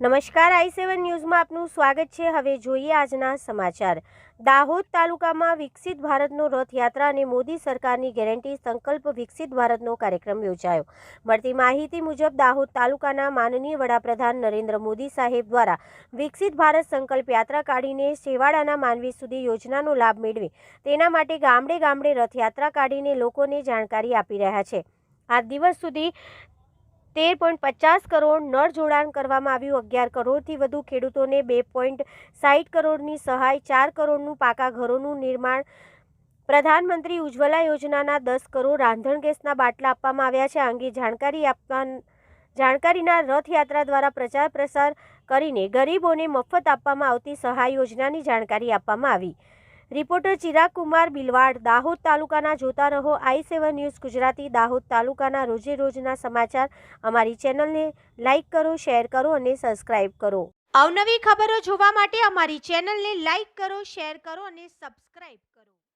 નમસ્કાર, આઈ સેવન ન્યૂઝમાં આપનું સ્વાગત છે. હવે જોઈએ આજના સમાચાર. દાહોદ તાલુકામાં વિકસિત ભારતનો રથયાત્રા અને મોદી સરકારની ગેરંટી સંકલ્પ વિકસિત ભારતનો કાર્યક્રમ યોજાયો. મળતી માહિતી મુજબ, દાહોદ તાલુકાના માનનીય વડાપ્રધાન નરેન્દ્ર મોદી સાહેબ દ્વારા વિકસિત ભારત સંકલ્પ યાત્રા કાઢીને છેવાડાના માનવી સુધી યોજનાનો લાભ મેળવે. તેના માટે ગામડે ગામડે રથયાત્રા કાઢીને લોકોને જાણકારી આપી રહ્યા છે. આ દિવસ સુધી તેર પોઈન્ટ પચાસ કરોડ નળ જોડાણ કરવામાં આવ્યું. અગિયાર કરોડથી વધુ ખેડૂતોને બે પોઈન્ટ સાઠ કરોડની સહાય, ચાર કરોડનું પાકા ઘરોનું નિર્માણ. પ્રધાનમંત્રી ઉજ્જવલા યોજનાના દસ કરોડ રાંધણ ગેસના બાટલા આપવામાં આવ્યા છે. આ અંગે જાણકારી આપવા જાણકારીના રથયાત્રા દ્વારા પ્રચાર પ્રસાર કરીને ગરીબોને મફત આપવામાં આવતી સહાય યોજનાની જાણકારી આપવામાં આવી. રિપોર્ટર ચિરાગ કુમાર બિલવાડ, દાહોદ તાલુકાના જોતા રહો, I seven news Gujarati, Dahod તાલુકાના રોજે રોજના સમાચાર. અમારી ચેનલને લાઇક કરો, શેર કરો અને સબસ્ક્રાઇબ કરો. અવનવી ખબરો જોવા માટે અમારી ચેનલને લાઇક કરો, શેર કરો અને સબસ્ક્રાઇબ